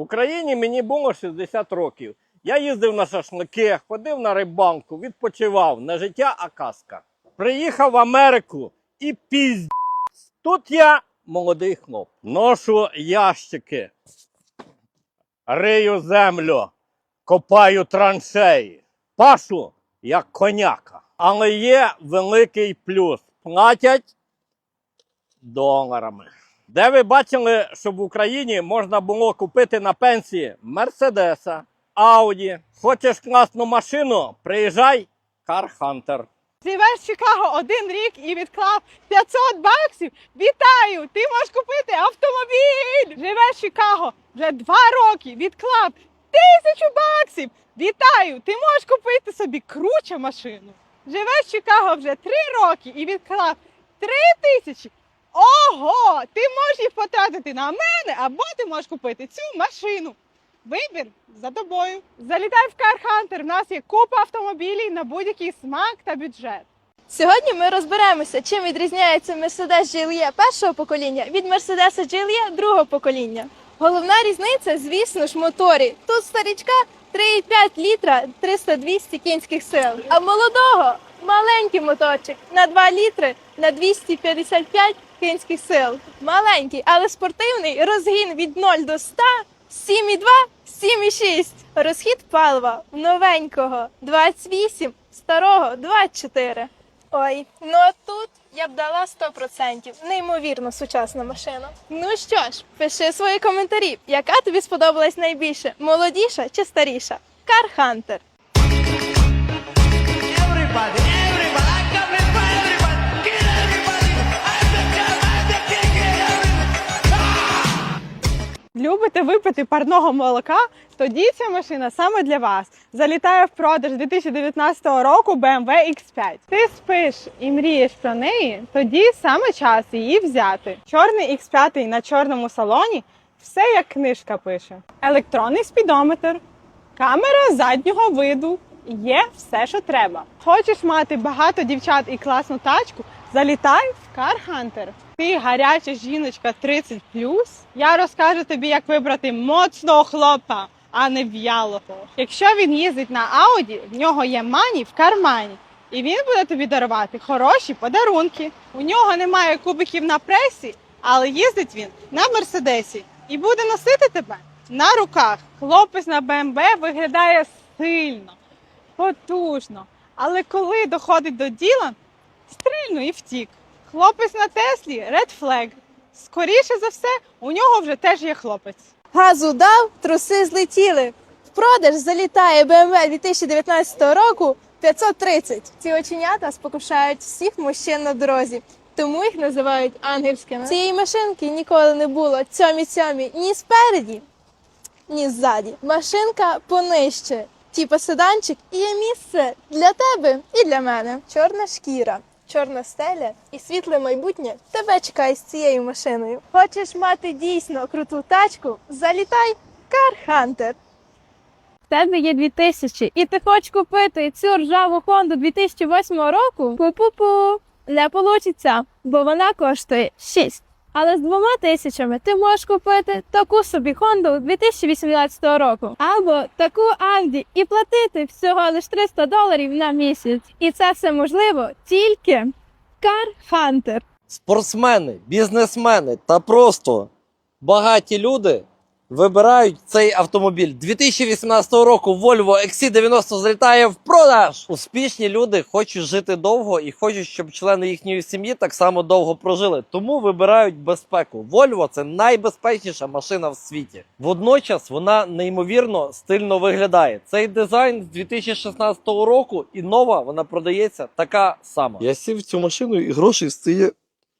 В Україні мені було 60 років. Я їздив на шашлики, ходив на рибалку, відпочивав. Не життя, а казка. Приїхав в Америку і пізд. Тут я молодий хлоп. Ношу ящики, рию землю, копаю траншеї, пашу як коняка. Але є великий плюс. Платять доларами. Де ви бачили, що в Україні можна було купити на пенсії Мерседеса, Ауді. Хочеш класну машину? Приїжджай, Hunter. Живеш в Чикаго один рік і відклав 500 баксів. Вітаю! Ти можеш купити автомобіль! Живеш в Чикаго вже два роки, відклав тисячу баксів. Вітаю! Ти можеш купити собі круче машину. Живеш Чикаго вже три роки і відклав три тисячі. Ого! Ти можеш їх потратити на мене, або ти можеш купити цю машину. Вибір за тобою. Залітай в Car Hunter. В нас є купа автомобілів на будь-який смак та бюджет. Сьогодні ми розберемося, чим відрізняється Mercedes GLE першого покоління від Mercedes GLE другого покоління. Головна різниця, звісно ж, моторі. Тут старічка 3,5 літра 300-200 кінських сил, а молодого маленький моторчик на 2 літри на 255 кінських сил. Маленький, але спортивний розгін від 0 до 100 7,2, 7,6. Розхід палива новенького 28, старого 24. Ой, ну а тут я б дала 100%. Неймовірно сучасна машина. Ну що ж, пиши свої коментарі, яка тобі сподобалась найбільше, молодіша чи старіша? Car Любите випити парного молока? Тоді ця машина саме для вас. Залітає в продаж 2019 року BMW X5. Ти спиш і мрієш про неї, тоді саме час її взяти. Чорний X5 на чорному салоні все як книжка пише. Електронний спідометр, камера заднього виду. Є все, що треба. Хочеш мати багато дівчат і класну тачку? Залітай в Car Hunter. Ти гаряча жіночка 30 Я розкажу тобі, як вибрати моцного хлопа, а не в'ялого. Якщо він їздить на Ауді, в нього є мані в кармані. І він буде тобі дарувати хороші подарунки. У нього немає кубиків на пресі, але їздить він на мерседесі і буде носити тебе на руках. Хлопець на БМВ виглядає сильно, потужно. Але коли доходить до діла, стрільно і втік. Хлопець на Теслі Red Flag. Скоріше за все, у нього вже теж є хлопець. Газу дав, труси злетіли. В продаж залітає BMW 2019 року 530. Ці оченята спокушають всіх мужчин на дорозі, тому їх називають ангельськими. Цієї машинки ніколи не було цьомі цьомі ні спереді, ні ззаді. Машинка понижче. Типа седанчик і є місце для тебе і для мене. Чорна шкіра, чорна стеля і світле майбутнє тебе чекає з цією машиною. Хочеш мати дійсно круту тачку? Залітай Car Hunter. В тебе є 2000 і ти хочеш купити цю ржаву Honda 2008 року? Пу-пу-пу. Не получиться, бо вона коштує 6. Але з двома тисячами ти можеш купити таку собі Хонду 2018 року або таку Audi і платити всього лише 300 доларів на місяць. І це все можливо тільки Car Hunter. спортсмени, бізнесмени та просто багаті люди вибирають цей автомобіль. 2018 року Volvo XC90 залітає в продаж. Успішні люди хочуть жити довго і хочуть, щоб члени їхньої сім'ї так само довго прожили. Тому вибирають безпеку. Volvo – це найбезпечніша машина в світі. Водночас вона неймовірно стильно виглядає. Цей дизайн з 2016 року і нова вона продається така сама. Я сів в цю машину і грошей стає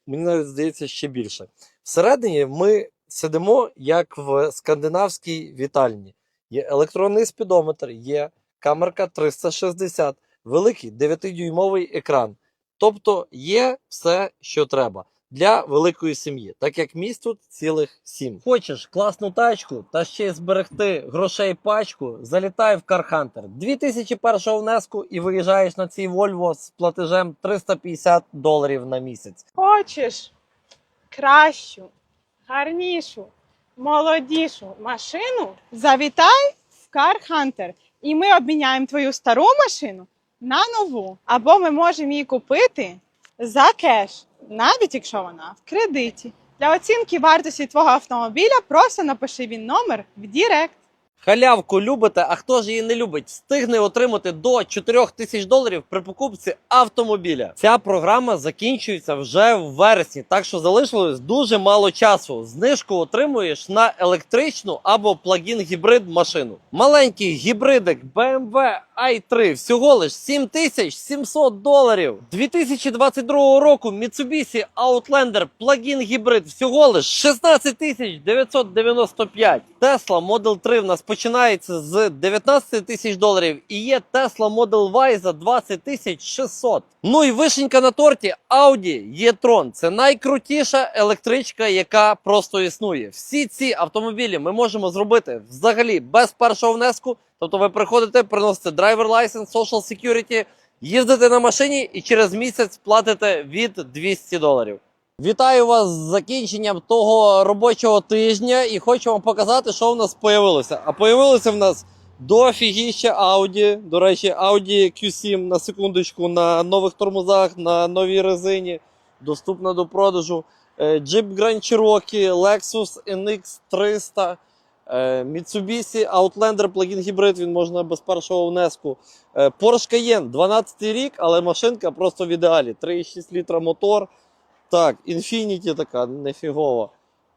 мені навіть здається ще більше. Всередині ми сидимо як в скандинавській вітальні. Є електронний спідометр, є камерка 360, великий 9-дюймовий екран. Тобто є все, що треба для великої сім'ї, так як місць тут цілих сім. Хочеш класну тачку та ще й зберегти грошей пачку, залітай в Кархантер. 2001 внеску і виїжджаєш на цій Volvo з платежем 350 доларів на місяць. Хочеш кращу, гарнішу, молодішу машину, завітай в Car Hunter. І ми обміняємо твою стару машину на нову. Або ми можемо її купити за кеш, навіть якщо вона в кредиті. Для оцінки вартості твого автомобіля просто напиши він номер в Дірект. Халявку любите, а хто ж її не любить, встигне отримати до 4 тисяч доларів при покупці автомобіля. Ця програма закінчується вже в вересні, так що залишилось дуже мало часу. Знижку отримуєш на електричну або плагін гібрид машину. Маленький гібридик BMW i3 всього лиш 7700 доларів. 2022 року Mitsubishi Outlander плагін гібрид всього лиш 16995. Tesla Model 3 в нас починається з 19 тисяч доларів і є Tesla Model Y за 20 тисяч 600. Ну і вишенька на торті Audi e-tron. Це найкрутіша електричка, яка просто існує. Всі ці автомобілі ми можемо зробити взагалі без першого внеску. Тобто ви приходите, приносите драйвер license, social security, їздите на машині і через місяць платите від 200 доларів. Вітаю вас з закінченням того робочого тижня і хочу вам показати, що в нас появилося. А появилося в нас дофігіща Audi. До речі, Audi Q7 на секундочку на нових тормозах, на новій резині. Доступна до продажу. Е, Jeep Grand Cherokee, Lexus NX 300. е, Mitsubishi Outlander плагін гібрид, він можна без першого внеску. Е, Porsche Cayenne, 12 рік, але машинка просто в ідеалі. 3,6 літра мотор. Так, Infiniti така нефігова.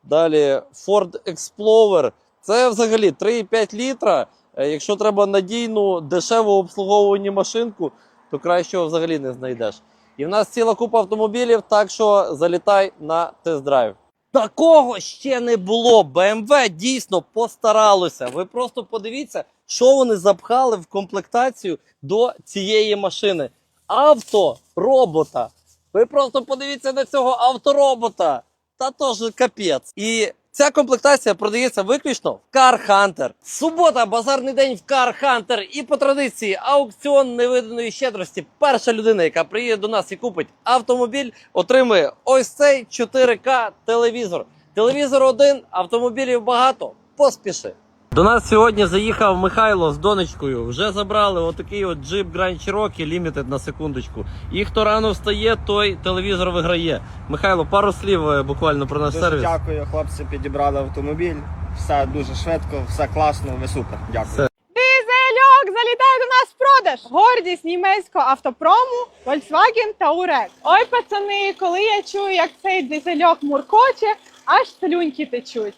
Далі Ford Explorer. Це взагалі 3,5 літра. Е, Якщо треба надійну, дешеву обслуговувані машинку, то кращого взагалі не знайдеш. І в нас ціла купа автомобілів, так що залітай на тест-драйв. Такого ще не було. BMW дійсно постаралося. Ви просто подивіться, що вони запхали в комплектацію до цієї машини. Авторобота. Ви просто подивіться на цього авторобота. Та то ж капець. І ця комплектація продається виключно в Car Hunter. Субота, базарний день в Car Hunter. І по традиції аукціон невиданої щедрості. Перша людина, яка приїде до нас і купить автомобіль, отримує ось цей 4К телевізор. Телевізор один, автомобілів багато. Поспіши. До нас сьогодні заїхав Михайло з донечкою. Вже забрали отакий от Jeep Grand Cherokee Limited на секундочку. І хто рано встає, той телевізор виграє. Михайло, пару слів е, буквально про наш Дуже сервіс. дякую, хлопці підібрали автомобіль. Все дуже швидко, все класно, ви супер. Дякую. Все. Дизельок залітає до нас в продаж. Гордість німецького автопрому Volkswagen Touareg. Ой, пацани, коли я чую, як цей дизельок муркоче, аж слюньки течуть.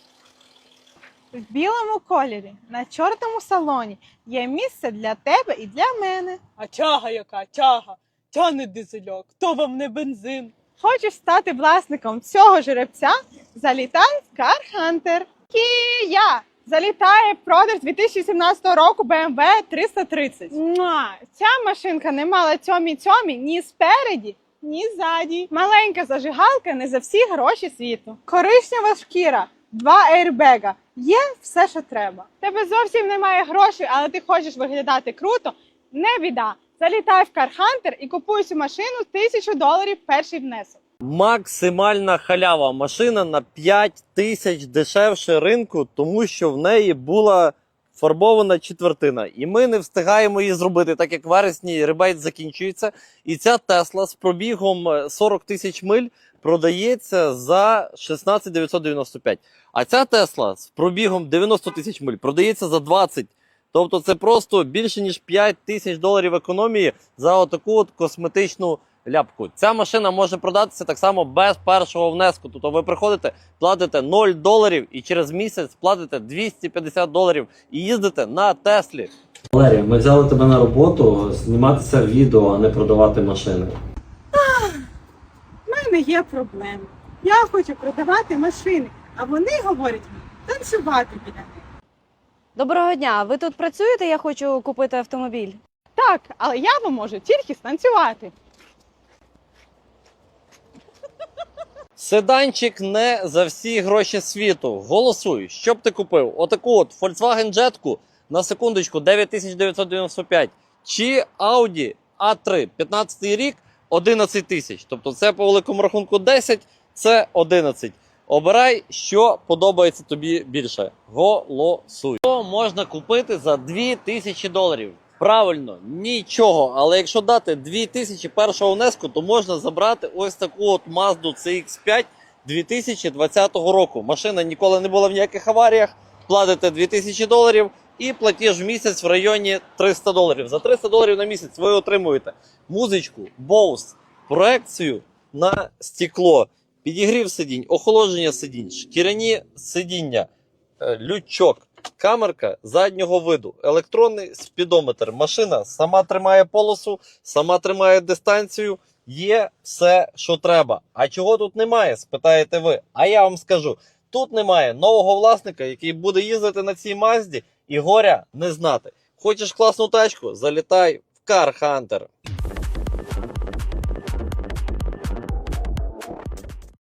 В білому кольорі на чорному салоні є місце для тебе і для мене. А тяга яка тяга? Тяне дизельок, то вам не бензин. Хочеш стати власником цього жеребця? Залітай в Car Hunter. Кія! Залітає продаж 2017 року BMW 330. Муа! Ця машинка не мала цьомі цьомі ні спереді, ні ззаді. Маленька зажигалка не за всі гроші світу. Коричнева шкіра, два ейрбега. Є все, що треба. Тебе зовсім немає грошей, але ти хочеш виглядати круто. Не біда. Залітай в Car Hunter і купуй цю машину тисячу доларів перший внесок. Максимальна халява. Машина на 5 тисяч дешевше ринку, тому що в неї була фарбована четвертина. І ми не встигаємо її зробити, так як вересні ребейт закінчується. І ця Тесла з пробігом е, 40 тисяч миль продається за 16 995. А ця Тесла з пробігом 90 тисяч миль продається за 20. Тобто це просто більше ніж 5 тисяч доларів економії за отаку от косметичну ляпку. Ця машина може продатися так само без першого внеску. Тобто ви приходите, платите 0 доларів і через місяць платите 250 доларів і їздите на Теслі. Валерія, ми взяли тебе на роботу зніматися відео, а не продавати машини. У мене є проблема. Я хочу продавати машини, а вони говорять мені танцювати біля них. Доброго дня. Ви тут працюєте? Я хочу купити автомобіль. Так, але я вам можу тільки станцювати. Седанчик не за всі гроші світу. Голосуй, що б ти купив? Отаку от Volkswagen Jetку на секундочку 9995 чи Audi A3 15 рік 11 тисяч. Тобто це по великому рахунку 10, це 11. Обирай, що подобається тобі більше. Голосуй. Що можна купити за 2000 доларів? Правильно, нічого. Але якщо дати 2000 першого внеску, то можна забрати ось таку от Mazda CX5 2020 року. Машина ніколи не була в ніяких аваріях. Платите 2000 доларів і платіж в місяць в районі 300 доларів. За 300 доларів на місяць ви отримуєте музичку, Bose, проекцію на стекло, підігрів сидінь, охолодження сидінь, шкіряні сидіння, е, лючок, камерка заднього виду, електронний спідометр. Машина сама тримає полосу, сама тримає дистанцію. Є все, що треба. А чого тут немає? спитаєте ви. А я вам скажу: тут немає нового власника, який буде їздити на цій мазді і горя не знати. Хочеш класну тачку? Залітай в Car Hunter.